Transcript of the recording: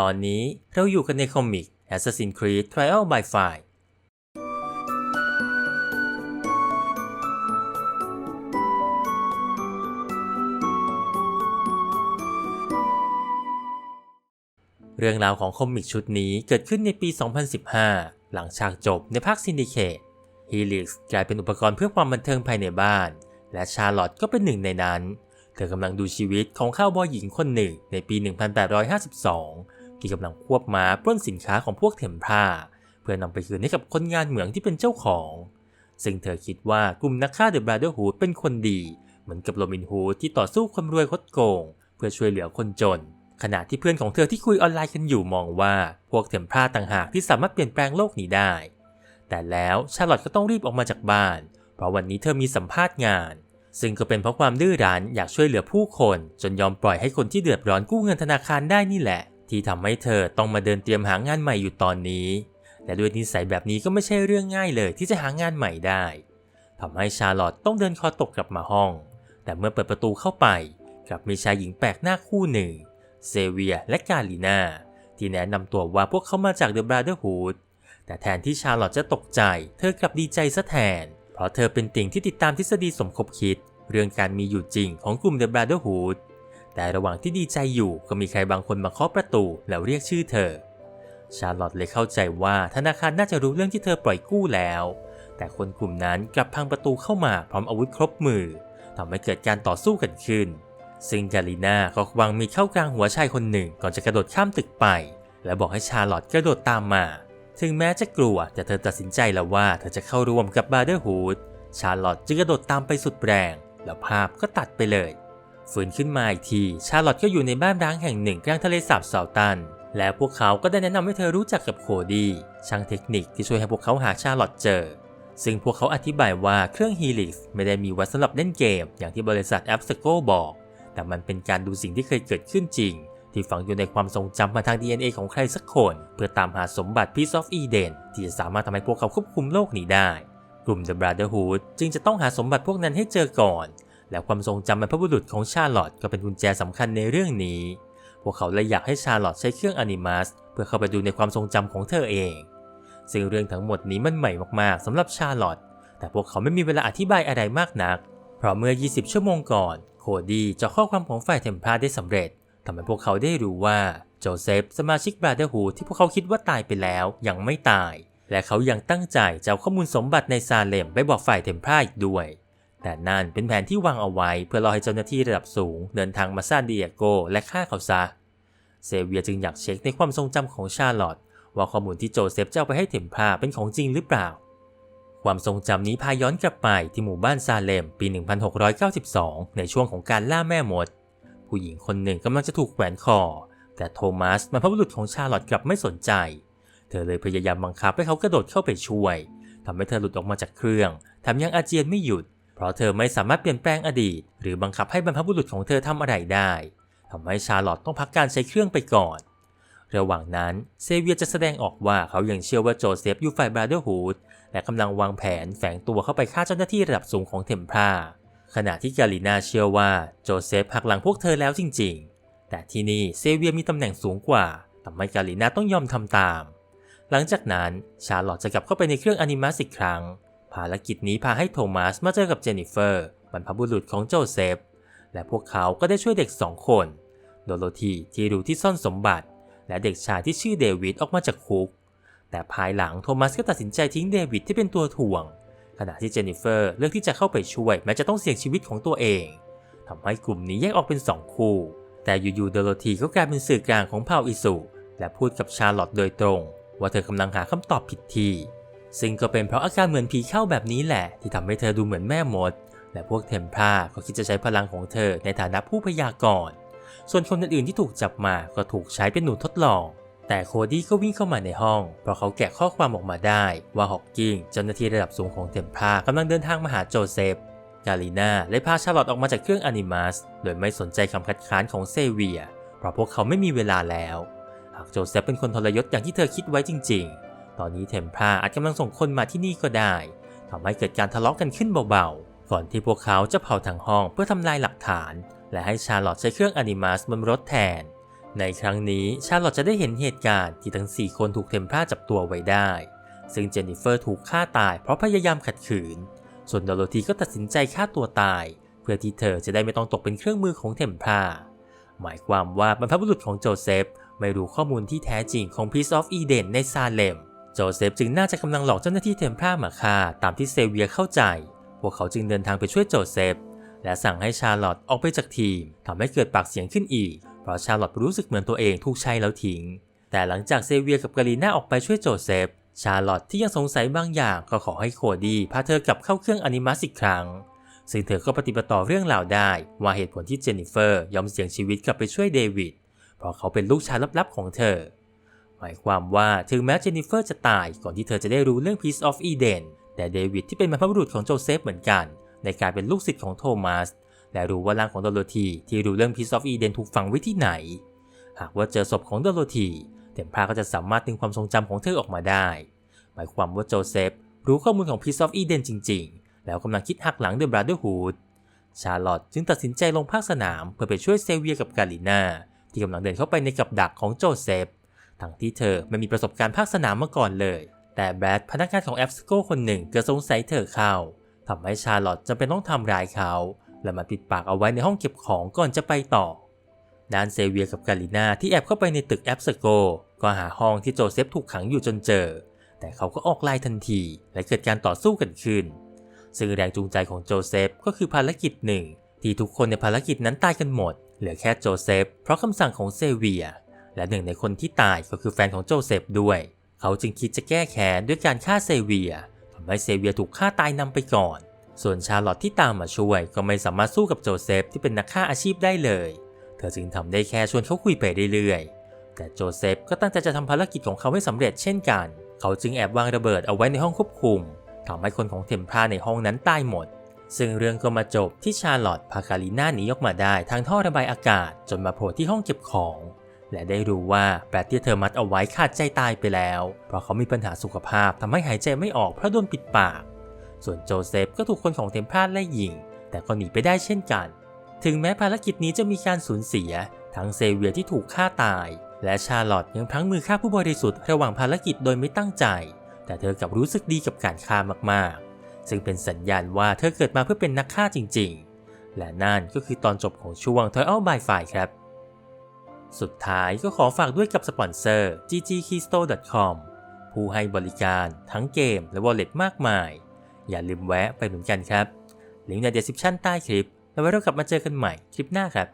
ตอนนี้เราอยู่กันในคอมิก Assassin's Creed Trial by Fire เรื่องราวของคอมิกชุดนี้เกิดขึ้นในปี 2015 หลังฉากจบในภาคซินดิเคตฮีลิกกลายเป็นอุปกรณ์เพื่อความบันเทิงภายในบ้าน และชาร์ลอตก็เป็นหนึ่งในนั้น เธอกำลังดูชีวิตของข้าวบอยหญิงคนหนึ่งในปี 1852 ที่กำลังควบม้าปล้นสินค้าของพวกเทมพลาเพื่อนำไปคืนให้กับคนงานเหมืองที่เป็นเจ้าของ ซึ่งเธอคิดว่ากลุ่มนักฆ่าเดอะบราเดอร์ฮูดเป็นคนดี เหมือนกับโรบินฮูดที่ต่อสู้คนรวยคดโกง เพื่อช่วยเหลือคนจน ขณะที่เพื่อนของเธอที่คุยออนไลน์กันอยู่มองว่าพวกเทมพลาต่างหากที่สามารถเปลี่ยนแปลงโลกนี้ได้ แต่แล้วชาร์ลอตก็ต้องรีบออกมาจากบ้าน เพราะวันนี้เธอมีสัมภาษณ์งานซึ่งก็เป็นเพราะความดื้อรั้นอยากช่วยเหลือผู้คน จนยอมปล่อยให้คนที่เดือดร้อนกู้เงินธนาคารได้นี่แหละ ที่ทำให้เธอต้องมาเดินเตรียมหางานใหม่อยู่ตอนนี้ และด้วยนิสัยแบบนี้ก็ไม่ใช่เรื่องง่ายเลยที่จะหางานใหม่ได้ทำให้ชาร์ลอตต้องเดินคอตกกลับมาห้อง แต่เมื่อเปิดประตูเข้าไปกลับมีชายหญิงแปลกหน้าคู่หนึ่ง เซเวียและกาลินาที่แนะนำตัวว่าพวกเขามาจากเดอะบราเดอร์ฮูดแต่แทนที่ชาร์ลอตจะตกใจ เธอกลับดีใจซะแทน เพราะเธอเป็นติ่งที่ติดตามทฤษฎีสมคบคิด เรื่องการมีอยู่จริงของกลุ่มเดอะบราเดอร์ฮูด แต่ระหว่างที่ดีใจอยู่ก็มีใครบางคนมาเคาะประตูแล้วเรียกชื่อเธอ ชาร์ลอตเลยเข้าใจว่าธนาคารน่าจะรู้เรื่องที่เธอปล่อยกู้แล้ว แต่คนกลุ่มนั้นกลับพังประตูเข้ามาพร้อมอาวุธครบมือทำให้เกิดการต่อสู้กันขึ้น ซึ่งกาลิน่าก็วางมีดเข้ากลางหัวชายคนหนึ่งก่อนจะกระโดดข้ามตึกไป และบอกให้ชาร์ลอตกระโดดตามมา ถึงแม้จะกลัวแต่เธอตัดสินใจแล้วว่าเธอจะเข้าร่วมกับบาร์เดอร์ฮูดชาร์ลอตจึงกระโดดตามไปสุดแรง แล้วภาพก็ตัดไปเลย ฟื้นขึ้นมาอีกที ชาลอตก็อยู่ในบ้านร้างแห่งหนึ่งกลางทะเลสาบเซาตัน และพวกเขาก็ได้แนะนำให้เธอรู้จักกับโคดี้ช่างเทคนิคที่ช่วยให้พวกเขาหาชาลอตเจอ ซึ่งพวกเขาอธิบายว่าเครื่อง Helix ไม่ได้มีไว้สำหรับเล่นเกม อย่างที่บริษัท a p s c o บอก แต่มันเป็นการดูสิ่งที่เคยเกิดขึ้นจริง ที่ฝังอยู่ในความทรงจำมาทาง DNA ของใครสักคน เพื่อตามหาสมบัติ Piece of Eden ที่จะสามารถทำให้พวกเขาควบคุมโลกนี้ได้ กลุ่ม The Brotherhood จึงจะต้องหาสมบัติพวกนั้นให้เจอก่อน และความทรงจำบรรพบุรุษของชาร์ลอตก็เป็นกุญแจสำคัญในเรื่องนี้ พวกเขาเลยอยากให้ชาร์ลอตใช้เครื่องอนิมัสเพื่อเข้าไปดูในความทรงจำของเธอเอง ซึ่งเรื่องทั้งหมดนี้มันใหม่มากๆสำหรับชาร์ลอตแต่พวกเขาไม่มีเวลาอธิบายอะไรมากนัก เพราะเมื่อ 20 ชั่วโมงก่อน โคดี้จะข้อความของฝ่ายเทมพลาได้สำเร็จทำให้พวกเขาได้รู้ว่าโจเซฟสมาชิกบราเดอร์ฮูที่พวกเขาคิดว่าตายไปแล้วยังไม่ตาย และเขายังตั้งใจจะเอาข้อมูลสมบัติในซาเลมไปบอกฝ่ายเทมพลาอีกด้วย แต่นั่นเป็นแผนที่วางเอาไว้เพื่อรอให้เจ้าหน้าที่ระดับสูง เดินทางมาซานดิเอโกและฆ่าเขาซะ เซเวียจึงอยากเช็คในความทรงจำของชาร์ลอตว่าข้อมูลที่โจเซฟจะเอาไปให้เทมพาเป็นของจริงหรือเปล่า ความทรงจำนี้พาย้อนกลับไปที่หมู่บ้านซาเลมปี 1692 ในช่วงของการล่าแม่มด ผู้หญิงคนหนึ่งกำลังจะถูกแขวนคอ แต่โทมัสบรรพบุรุษของชาร์ลอตกลับไม่สนใจ เธอเลยพยายามบังคับให้เขากระโดดเข้าไปช่วยทำให้เธอหลุดออกมาจากเครื่องแถมยังอาเจียนไม่หยุด เพราะเธอไม่สามารถเปลี่ยนแปลงอดีต หรือบังคับให้บรรพบุรุษของเธอทำอะไรได้ทำให้ชาร์ลอตต้องพักการใช้เครื่องไปก่อน ระหว่างนั้นเซเวียจะแสดงออกว่าเขายังเชื่อว่าโจเซฟอยู่ฝ่ายบราเดอร์ฮูดและกำลังวางแผนแฝงตัวเข้าไปฆ่าเจ้าหน้าที่ระดับสูงของเทมพลาขณะที่กาลินาเชื่อว่าโจเซฟหักหลังพวกเธอแล้วจริง ๆ แต่ที่นี่เซเวียมีตำแหน่งสูงกว่าทำให้กาลินาต้องยอมทำตาม หลังจากนั้นชาร์ลอตจะกลับเข้าไปในเครื่องอนิมัสอีกครั้ง ภารกิจนี้พาให้โทมัสมาเจอกับเจนนิเฟอร์บรรพบุรุษของโจเซฟ และพวกเขาก็ได้ช่วยเด็กสองคน โดโรธีที่รู้ที่ซ่อนสมบัติ และเด็กชายที่ชื่อเดวิดออกมาจากคุก แต่ภายหลังโทมัสก็ตัดสินใจทิ้งเดวิดที่เป็นตัวถ่วง ขณะที่เจนนิเฟอร์เลือกที่จะเข้าไปช่วยแม้จะต้องเสี่ยงชีวิตของตัวเองทำให้กลุ่มนี้แยกออกเป็นสองคู่ แต่อยู่ๆโดโรธีก็กลายเป็นสื่อกลางของเผ่าอิสุและพูดกับชาร์ลอตโดยตรง ว่าเธอกำลังหาคำตอบผิดที่ ซึ่งก็เป็นเพราะอาการเหมือนผีเข้าแบบนี้แหละ ที่ทำให้เธอดูเหมือนแม่มด และพวกเทมพลาก็คิดจะใช้พลังของเธอในฐานะผู้พยากรณ์ส่วนคนอื่นๆที่ถูกจับมาก็ถูกใช้เป็นหนูทดลอง แต่โคดี้ก็วิ่งเข้ามาในห้อง เพราะเขาแกะข้อความออกมาได้ ว่าฮอกกิงเจ้าหน้าที่ระดับสูงของเทมพลากำลังเดินทางมาหาโจเซฟกาลิน่าเลยพาชาร์ลอตออกมาจากเครื่องอนิมัสโดยไม่สนใจคำคัดค้านของเซเวีย เพราะพวกเขาไม่มีเวลาแล้ว หากโจเซฟเป็นคนทรยศอย่างที่เธอคิดไว้จริงๆ ตอนนี้เทมพลาอาจกำลังส่งคนมาที่นี่ก็ได้ทำให้เกิดการทะเลาะกันขึ้นเบาๆ ก่อนที่พวกเขาจะเผาทั้งห้องเพื่อทำลายหลักฐาน และให้ชาร์ลอตใช้เครื่องอนิมัสบนรถแทน ในครั้งนี้ชาร์ลอตจะได้เห็นเหตุการณ์ที่ทั้ง 4 คนถูกเทมพลาจับตัวไว้ได้ ซึ่งเจนนิเฟอร์ถูกฆ่าตายเพราะพยายามขัดขืน ส่วนโดโรธีก็ตัดสินใจฆ่าตัวตาย เพื่อที่เธอจะได้ไม่ต้องตกเป็นเครื่องมือของเทมพลาหมายความว่าบรรพบุรุษของโจเซฟไม่รู้ข้อมูลที่แท้จริงของ Piece of Eden ในซาเลม โจเซฟจึงน่าจะกำลังหลอกเจ้าหน้าที่เทมพลามาฆ่าตามที่เซเวียเข้าใจ พวกเขาจึงเดินทางไปช่วยโจเซฟ และสั่งให้ชาร์ลอตออกไปจากทีมทำให้เกิดปากเสียงขึ้นอีก เพราะชาร์ลอตรู้สึกเหมือนตัวเองถูกใช้แล้วทิ้ง แต่หลังจากเซเวียกับกาลีน่าออกไปช่วยโจเซฟ ชาร์ลอตที่ยังสงสัยบางอย่างก็ขอให้โคดี้พาเธอกลับเข้าเครื่องอนิมัสอีกครั้ง ซึ่งเธอก็ปฏิบัติต่อเรื่องราวได้ ว่าเหตุผลที่เจนนิเฟอร์ยอมเสี่ยงชีวิตกลับไปช่วยเดวิด เพราะเขาเป็นลูกชายลับๆของเธอ มายความว่าถึงแม้เจนนิเฟอร์จะตายก่อนที่เธอจะได้รู้เรื่อง Piece of Eden แต่เดวิดที่เป็นบรรพบุรุษของโจเซฟเหมือนกัน ในการเป็นลูกศิษย์ของโทมัสและรู้ว่าร่างของโดโรธีที่รู้เรื่อง Piece of Eden ถูกฝังไว้ที่ไหน หากว่าเจอศพของโดโรธีเทมพลาก็จะสามารถดึงความทรงจำของเธอออกมาได้ หมายความว่าโจเซฟรู้ข้อมูลของ Piece of Eden จริง ๆ แล้วกำลังคิดหักหลัง The Brotherhood ชาร์ลอตจึงตัดสินใจลงภาคสนามเพื่อไปช่วยเซเวียกับกาลิน่าที่กำลังเดินเข้าไปในกับดักของโจเซฟ ทั้งที่เธอไม่มีประสบการณ์ภาคสนามมาก่อนเลย แต่แบรดพนักงานของแอปสโกคนหนึ่งเกิดสงสัยเธอเข้าทำให้ชาร์ลอตจำเป็นต้องทำร้ายเขา และมาปิดปากเอาไว้ในห้องเก็บของก่อนจะไปต่อด้านเซเวียกับกาลิน่าที่แอบเข้าไปในตึกแอปสโกก็หาห้องที่โจเซฟถูกขังอยู่จนเจอ แต่เขาก็ออกไล่ทันทีและเกิดการต่อสู้กันขึ้น ซึ่งแรงจูงใจของโจเซฟก็คือภารกิจหนึ่งที่ทุกคนในภารกิจนั้นตายกันหมด เหลือแค่โจเซฟเพราะคำสั่งของเซเวีย และหนึ่งในคนที่ตายก็คือแฟนของโจเซฟด้วย เขาจึงคิดจะแก้แค้นด้วยการฆ่าเซเวียทำให้เซเวียถูกฆ่าตายนำไปก่อน ส่วนชาร์ลอตที่ตามมาช่วยก็ไม่สามารถสู้กับโจเซฟที่เป็นนักฆ่าอาชีพได้เลย เธอจึงทำได้แค่ชวนเขาคุยไปเรื่อยๆ แต่โจเซฟก็ตั้งใจจะทำภารกิจของเขาให้สำเร็จเช่นกัน เขาจึงแอบวางระเบิดเอาไว้ในห้องควบคุมทำให้คนของเทมพาในห้องนั้นตายหมดซึ่งเรื่องก็มาจบที่ชาร์ลอตพาคาริน่าหนีออกมาได้ทางท่อระบายอากาศจนมาโผล่ที่ห้องเก็บของ และได้รู้ว่าแบรดที่เธอมัดเอาไว้ขาดใจตายไปแล้ว เพราะเขามีปัญหาสุขภาพทำให้หายใจไม่ออกเพราะโดนปิดปาก ส่วนโจเซฟก็ถูกคนของเทมพลาไล่ยิง แต่ก็หนีไปได้เช่นกัน ถึงแม้ภารกิจนี้จะมีการสูญเสีย ทั้งเซเวียที่ถูกฆ่าตาย และชาร์ลอตยังพลั้งมือฆ่าผู้บริสุทธิ์ระหว่างภารกิจโดยไม่ตั้งใจ แต่เธอกลับรู้สึกดีกับการฆ่ามากๆ ซึ่งเป็นสัญญาณว่าเธอเกิดมาเพื่อเป็นนักฆ่าจริง ๆ และนั่นก็คือตอนจบของช่วง Toy Out by Fire ครับ สุดท้ายก็ขอฝากด้วยกับสปอนเซอร์ ggkeystore.com ผู้ให้บริการทั้งเกมและวอลเล็ตมากมาย อย่าลืมแวะไปเหมือนกันครับ ลิงก์ใน description ใต้คลิป แล้วไว้เรากลับมาเจอกันใหม่คลิปหน้าครับ